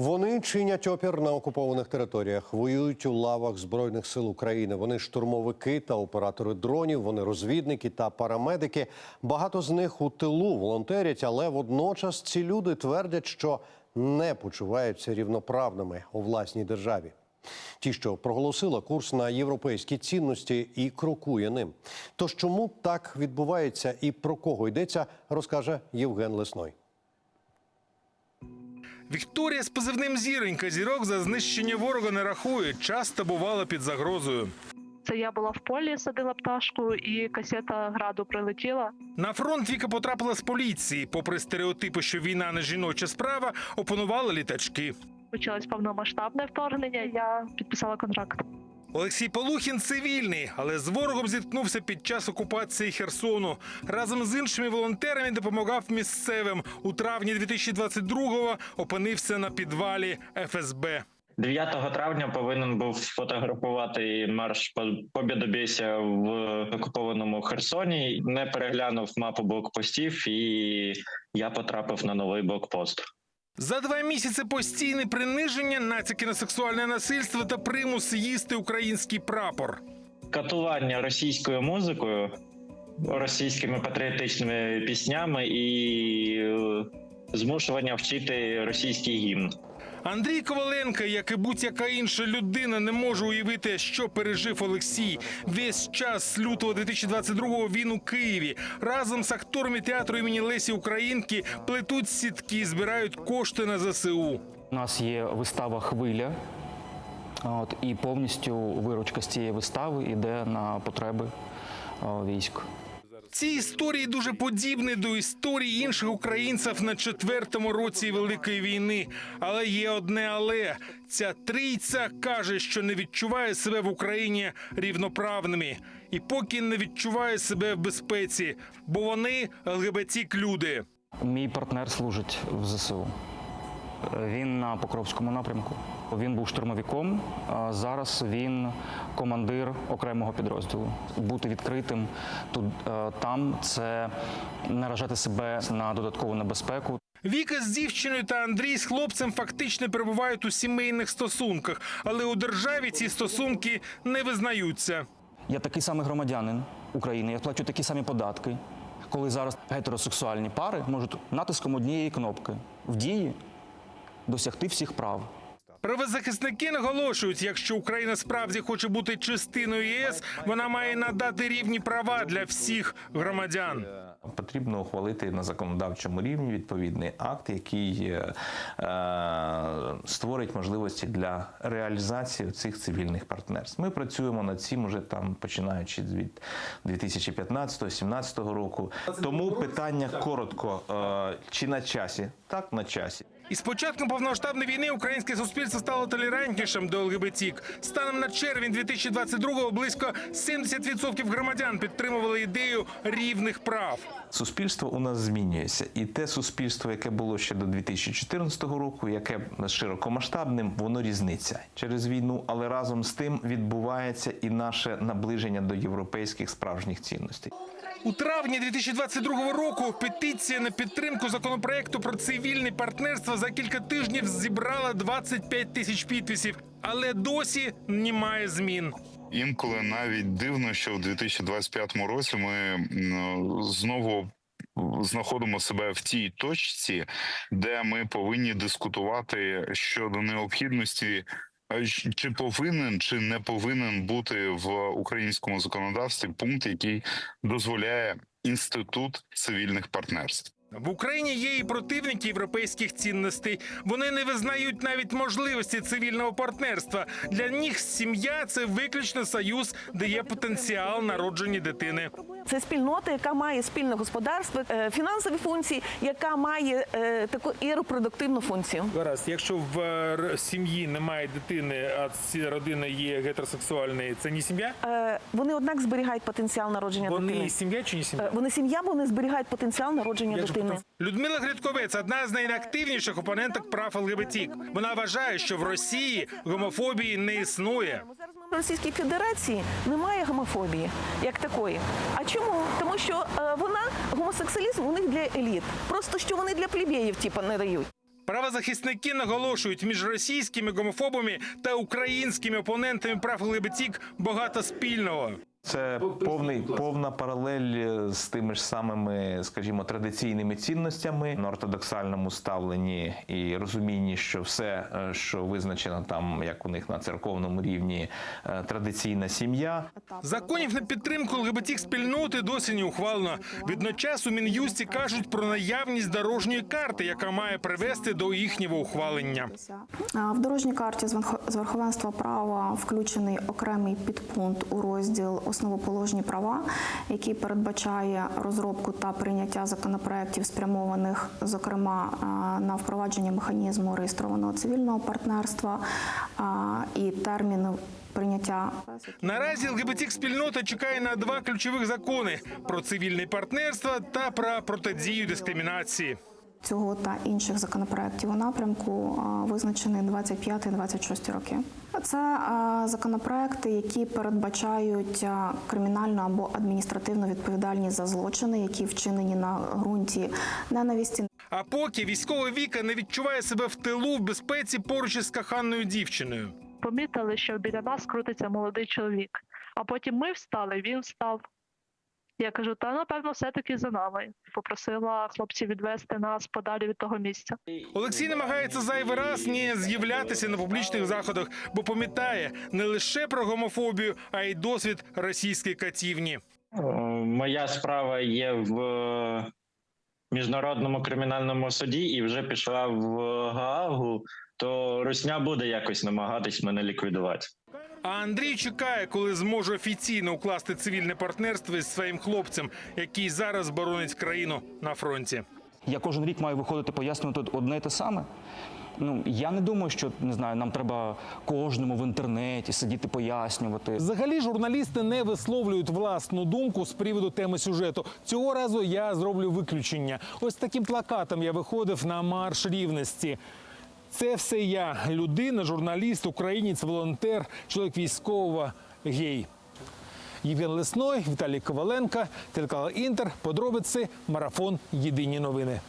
Вони чинять опір на окупованих територіях, воюють у лавах збройних сил України. Вони штурмовики та оператори дронів. Вони розвідники та парамедики. Багато з них у тилу волонтерять, але водночас ці люди твердять, що не почуваються рівноправними у власній державі. Ті, що проголосила курс на європейські цінності і крокує ним. Тож чому так відбувається і про кого йдеться, розкаже Євген Лесной. Вікторія з позивним зіронька зірок за знищення ворога не рахує. Часто бувала під загрозою. Це я була в полі, садила пташку, і касета граду прилетіла. На фронт Віка потрапила з поліції. Попри стереотипи, що війна не жіноча справа, опанувала літачки. Почалось повномасштабне вторгнення. Я підписала контракт. Олексій Полухін цивільний, але з ворогом зіткнувся під час окупації Херсону. Разом з іншими волонтерами допомагав місцевим. У травні 2022-го опинився на підвалі ФСБ. 9 травня повинен був сфотографувати марш по- Побєдобєсія в окупованому Херсоні. Не переглянув мапу блокпостів, і я потрапив на новий блокпост. За два місяці постійне приниження, натяки на сексуальне насильство та примус їсти український прапор. Катування російською музикою, російськими патріотичними піснями і е, змушування вчити російський гімн. Андрій Коваленко, як і будь-яка інша людина, не може уявити, що пережив Олексій. Весь час з лютого 2022-го він у Києві разом з акторами театру імені Лесі Українки плетуть сітки, збирають кошти на ЗСУ. У нас є вистава Хвиля. От, і повністю виручка з цієї вистави йде на потреби військ. Ці історії дуже подібні до історій інших українців на четвертому році Великої війни. Але є одне але ця трійця каже, що не відчуває себе в Україні рівноправними, і поки не відчуває себе в безпеці, бо вони ЛГБТік люди. Мій партнер служить в ЗСУ. Він на Покровському напрямку. Він був штурмовиком. Зараз він командир окремого підрозділу. Бути відкритим тут е, там це наражати себе на додаткову небезпеку. Віка з дівчиною та Андрій з хлопцем фактично перебувають у сімейних стосунках, але у державі ці стосунки не визнаються. Я такий самий громадянин України, я плачу такі самі податки. Коли зараз гетеросексуальні пари можуть натиском однієї кнопки в дії досягти всіх прав. Правозахисники наголошують, якщо Україна справді хоче бути частиною ЄС, вона має надати рівні права для всіх громадян. Потрібно ухвалити на законодавчому рівні відповідний акт, який е, е, створить можливості для реалізації цих цивільних партнерств. Ми працюємо над цим уже там починаючи від 2015-2017 року. Тому питання коротко: е, чи на часі? Так, на часі. І з початком повномасштабної війни українське суспільство стало толерантнішим до ЛГБТік. Станом на червень 2022-го близько 70% громадян підтримували ідею рівних прав. Суспільство у нас змінюється, і те суспільство, яке було ще до 2014 року, яке широкомасштабним, воно різниця через війну, але разом з тим відбувається і наше наближення до європейських справжніх цінностей. У травні 2022 року петиція на підтримку законопроекту про цивільне партнерство за кілька тижнів зібрала 25 тисяч підписів, але досі немає змін. Інколи навіть дивно, що в 2025 році ми знову знаходимо себе в тій точці, де ми повинні дискутувати щодо необхідності. е, Чи повинен чи не повинен бути в українському законодавстві пункт, який дозволяє інститут цивільних партнерств? В Україні є і противники європейських цінностей. Вони не визнають навіть можливості цивільного партнерства. Для них сім'я це виключно союз, де є потенціал народження дитини. Це спільнота, яка має спільне господарство, е, фінансові функції, яка має е, таку і репродуктивну функцію. Гаразд, якщо в е, сім'ї немає дитини, а ці родина є гетеросексуальною, це не сім'я? Вони однак зберігають потенціал народження дитини. Вони сім'я чи не сім'я? Вони сім'я, бо вони зберігають потенціал народження Як дитини. потім? Людмила Гридковець одна з найактивніших опоненток прав ЛГБТІК. Вона вважає, що в Росії гомофобії не існує. Російській Федерації немає гомофобії як такої. А чому? Тому що е, вона гомосексуалізм у них для еліт. Просто що вони для плебеїв, типу, не дають. Правозахисники наголошують, між російськими гомофобами та українськими опонентами прав ЛГБТІК багато спільного. Це повний повна паралель е, з тими ж самими, скажімо, традиційними цінностями на ортодоксальному ставленні і розумінні, що все, е, що визначено там, як у них на церковному рівні, е, традиційна сім'я, Законів на підтримку ЛГБТІК спільноти досі не ухвалено. Відночас у Мін'юсті кажуть про наявність дорожньої карти, яка має привести до їхнього ухвалення. В дорожній карті з верх- з верховенства права включений окремий підпункт у розділ основоположні права, який передбачає розробку та прийняття законопроєктів, спрямованих зокрема на впровадження механізму реєстрованого цивільного партнерства і терміну прийняття Наразі ЛГБТІК спільнота чекає на два ключових закони про цивільне партнерство та про протидію дискримінації. Цього та інших законопроєктів у напрямку а, визначений 25-26 роки. Це законопроекти, які передбачають кримінальну або адміністративну відповідальність за злочини, які вчинені на ґрунті ненависті, А поки військовий Віка не відчуває себе в тилу в безпеці поруч із коханою дівчиною. Помітили, що біля нас крутиться молодий чоловік. А потім ми встали, він встав. Я кажу, та напевно, все-таки за нами. Попросила хлопців відвести нас подалі від того місця. Олексій намагається зайвий раз не з'являтися на публічних заходах, бо пам'ятає не лише про гомофобію, а й досвід російської катівні. Е, Моя справа є в е, міжнародному кримінальному суді і вже пішла в Гаагу, то Русня буде якось намагатись мене ліквідувати. А Андрій чекає, коли зможе офіційно укласти цивільне партнерство із своїм хлопцем, який зараз боронить країну на фронті. Я кожен рік маю виходити пояснювати одне і те саме. Ну я не думаю, що не знаю, нам треба кожному в інтернеті сидіти пояснювати. Взагалі журналісти не висловлюють власну думку з приводу теми сюжету. Цього разу я зроблю виключення. Ось таким плакатом я виходив на марш рівності. Це все я людина, журналіст, українець, волонтер, чоловік військового, гей. Євген Лесной, Віталій Коваленко, телеканал Інтер. Подробиці, марафон. Єдині новини.